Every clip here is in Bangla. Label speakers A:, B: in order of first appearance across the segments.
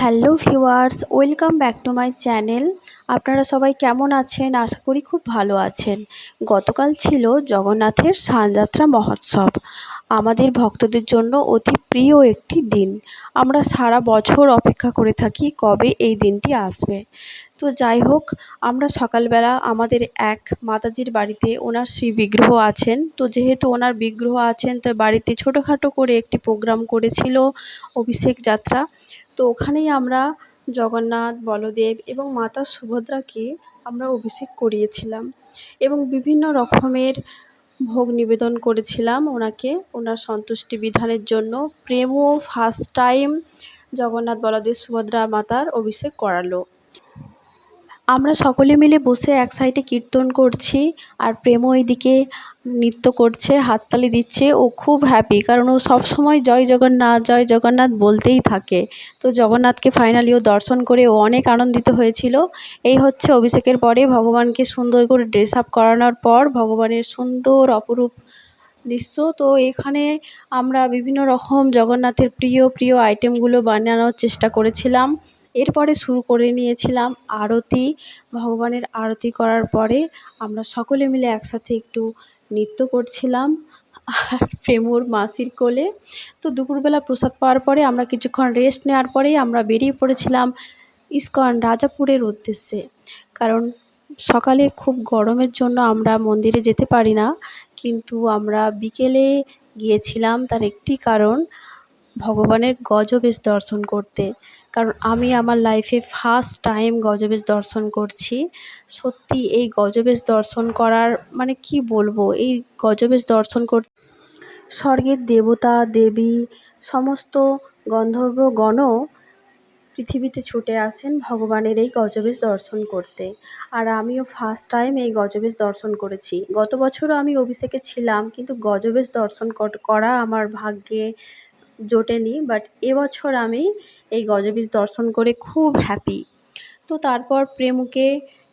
A: Hello viewers, welcome back to my channel. আপনারা সবাই কেমন আছেন? আশা করি খুব ভালো আছেন। গতকাল ছিল জগন্নাথের স্নানযাত্রা মহোৎসব। আমাদের ভক্তদের জন্য অতি প্রিয় একটি দিন। আমরা সারা বছর অপেক্ষা করে থাকি কবে এই দিনটি আসবে। তো যাই হোক, আমরা সকালবেলা আমাদের এক মাতাজির বাড়িতে ওনার শ্রী বিগ্রহ আছেন। তো যেহেতু ওনার বিগ্রহ আছেন, তো বাড়িতে ছোটোখাটো করে একটি প্রোগ্রাম করেছিল অভিষেক যাত্রা। তো ওখানেই আমরা জগন্নাথ, বলদেব এবং মাতা সুভদ্রাকে আমরা অভিষেক করিয়েছিলাম এবং বিভিন্ন রকমের ভোগ নিবেদন করেছিলাম ওনাকে। ওনার সন্তুষ্টি বিধানের জন্য প্রেমও ফার্স্ট টাইম জগন্নাথ, বলদেব, সুভদ্রা মাতার অভিষেক করালো। আমরা সকলে মিলে বসে এক সাইডে কীর্তন করছি আর প্রেমও এইদিকে নৃত্য করছে, হাততালি দিচ্ছে। ও খুব হ্যাপি কারণ ও সবসময় জয় জগন্নাথ জয় জগন্নাথ বলতেই থাকে। তো জগন্নাথকে ফাইনালি ও দর্শন করে ও অনেক আনন্দিত হয়েছিল। এই হচ্ছে অভিষেকের পরে ভগবানকে সুন্দর করে ড্রেস আপ করানোর পর ভগবানের সুন্দর অপরূপ দৃশ্য। তো এখানে আমরা বিভিন্ন রকম জগন্নাথের প্রিয় প্রিয় আইটেমগুলো বানানোর চেষ্টা করেছিলাম। এরপরে শুরু করে নিয়েছিলাম আরতি, ভগবানের আরতি করার পরে আমরা সকলে মিলে একসাথে একটু নৃত্য করছিলাম আর প্রেমুর মাসির কোলে। তো দুপুরবেলা প্রসাদ পাওয়ার পরে আমরা কিছুক্ষণ রেস্ট নেওয়ার পরেই আমরা বেরিয়ে পড়েছিলাম ইস্কন রাজাপুরের উদ্দেশ্যে। কারণ সকালে খুব গরমের জন্য আমরা মন্দিরে যেতে পারি না, কিন্তু আমরা বিকেলে গিয়েছিলাম। তার একটি কারণ ভগবানের গজবেশ দর্শন করতে। কারণ আমি আমার লাইফে ফার্স্ট টাইম গজবেশ দর্শন করছি। সত্যি এই গজবেশ দর্শন করার মানে কি বলব? এই গজবেশ দর্শন কর স্বর্গের দেবতা, দেবী, সমস্ত গন্ধর্বগণও পৃথিবীতে ছুটে আসেন ভগবানের এই গজবেশ দর্শন করতে। আর আমিও ফার্স্ট টাইম এই গজবেশ দর্শন করেছি। গত বছরও আমি অভিষেকে ছিলাম, কিন্তু গজবেশ দর্শন করা আমার ভাগ্যে জোটেনি বাট এবছর আমি এই গজবীজ দর্শন করে খুব হ্যাপি তো তারপর প্রেমুকে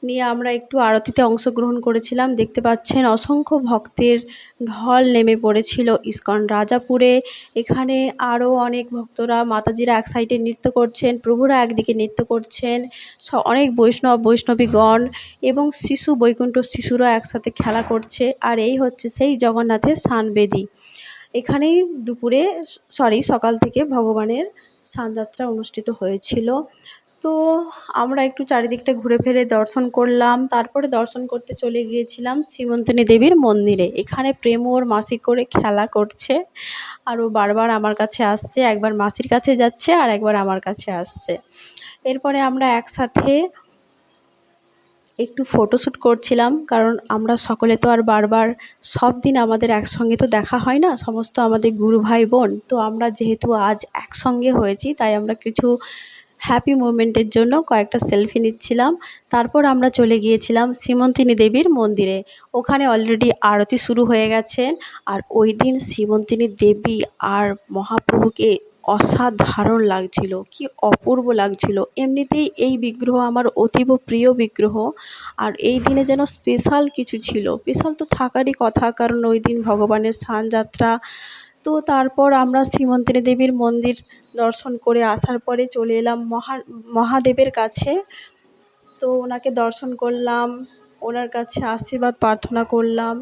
A: নিয়ে আমরা একটু আরতিতে অংশগ্রহণ করেছিলাম। দেখতে পাচ্ছেন অসংখ্য ভক্তের ঢল নেমে পড়েছিল ইস্কন রাজাপুরে। এখানে আরও অনেক ভক্তরা, মাতাজিরা এক সাইডে নৃত্য করছেন, প্রভুরা একদিকে নৃত্য করছেন অনেক বৈষ্ণব, বৈষ্ণবীগণ এবং শিশু, বৈকুণ্ঠ শিশুরা একসাথে খেলা করছে। আর এই হচ্ছে সেই জগন্নাথের সানবেদী। এখানেই দুপুরে সরি সকাল থেকে ভগবানের স্নানযাত্রা অনুষ্ঠিত হয়েছিল। তো আমরা একটু চারিদিকটা ঘুরে ফিরে দর্শন করলাম। তারপরে দর্শন করতে চলে গিয়েছিলাম শ্রীমন্তিনী দেবীর মন্দিরে। এখানে প্রেম ওর মাসি করে খেলা করছে। আর ও বারবার আমার কাছে আসছে, একবার মাসির কাছে যাচ্ছে আর একবার আমার কাছে আসছে। এরপরে আমরা একসাথে একটু ফটোশ্যুট করছিলাম, কারণ আমরা সকলে তো আর বারবার সব দিন আমাদের একসঙ্গে তো দেখা হয় না, সমস্ত আমাদের গুরু ভাই বোন, তো আমরা যেহেতু আজ একসঙ্গে হয়েছি, তাই আমরা কিছু হ্যাপি মুমেন্টের জন্য কয়েকটা সেলফি নিচ্ছিলাম। তারপর আমরা চলে গিয়েছিলাম শ্রীমন্তিনী দেবীর মন্দিরে। ওখানে অলরেডি আরতি শুরু হয়ে গেছেন আর ওই দিন শ্রীমন্তিনী দেবী আর মহাপ্রভুকে অসাধারণ লাগছিল, কি অপূর্ব লাগছিল। এমনিতেই এই বিগ্রহ আমার অতীব প্রিয় বিগ্রহ। আর এই দিনে যেন স্পেশাল কিছু ছিল। স্পেশাল তো থাকারই কথা, কারণ ওই দিন ভগবানের স্নানযাত্রা। তো তারপর আমরা শ্রীমন্তিনী দেবীর মন্দির দর্শন করে আসার পরে চলে এলাম মহা, মহাদেবের কাছে। তো ওনাকে দর্শন করলাম, ওনার কাছে আশীর্বাদ প্রার্থনা করলাম।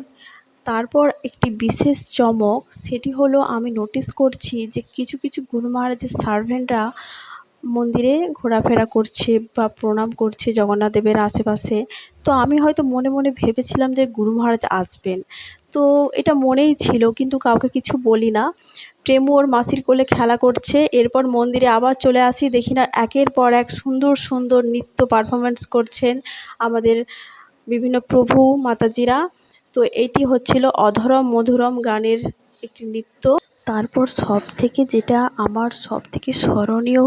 A: তারপর একটি বিশেষ চমক, সেটি হলো আমি নোটিস করছি যে কিছু কিছু গুরু মহারাজের সার্ভেন্টরা মন্দিরে ঘোরাফেরা করছে বা প্রণাম করছে জগন্নাথ দেবের আশেপাশে। তো আমি হয়তো মনে মনে ভেবেছিলাম যে গুরু মহারাজ আসবেন। তো এটা মনেই ছিল, কিন্তু কাউকে কিছু বলি না। প্রেমু ওর মাসির কোলে খেলা করছে, এরপর মন্দিরে আবার চলে আসি, দেখি না একের পর এক সুন্দর সুন্দর নৃত্য পারফরমেন্স করছেন আমাদের বিভিন্ন প্রভু, মাতাজিরা। তো এটি হচ্ছিল অধরম মধুরম গানের একটি নৃত্য। তারপর সব থেকে যেটা আমার সব থেকে স্মরণীয়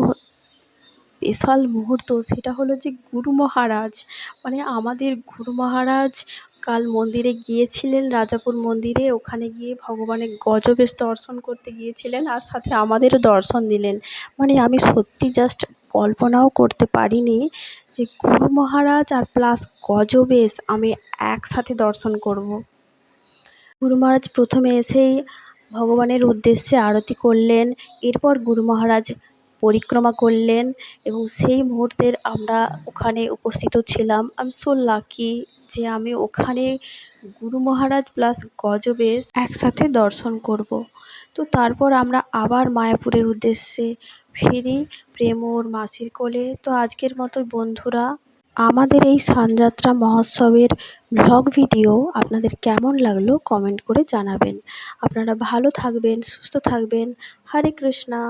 A: স্পেশাল মুহূর্ত সেটা হলো যে গুরু মহারাজ মানে আমাদের গুরু মহারাজ কাল মন্দিরে গিয়েছিলেন, রাজাপুর মন্দিরে। ওখানে গিয়ে ভগবানের গজবেশ দর্শন করতে গিয়েছিলেন আর সাথে আমাদেরও দর্শন দিলেন। মানে আমি সত্যি জাস্ট কল্পনাও করতে পারিনি যে গুরু মহারাজ আর প্লাস গজবেশ আমি একসাথে দর্শন করব। গুরু মহারাজ প্রথমে এসেই ভগবানের উদ্দেশ্যে আরতি করলেন, এরপর গুরু মহারাজ পরিক্রমা করলেন এবং সেই মুহূর্তের আমরা ওখানে উপস্থিত ছিলাম। আই এম সো লাকি যে আমি ওখানে গুরু মহারাজ প্লাস গজবেশ একসাথে দর্শন করব। তো তারপর আমরা আবার মায়াপুরের উদ্দেশ্যে ফিরি প্রেম ওর মাসির কোলে। তো আজকের মতো বন্ধুরা, আমাদের এই সানযাত্রা মহোৎসবের ভ্লগ ভিডিও আপনাদের কেমন লাগল কমেন্ট করে জানাবেন। আপনারা ভালো থাকবেন, সুস্থ থাকবেন। হরে কৃষ্ণা।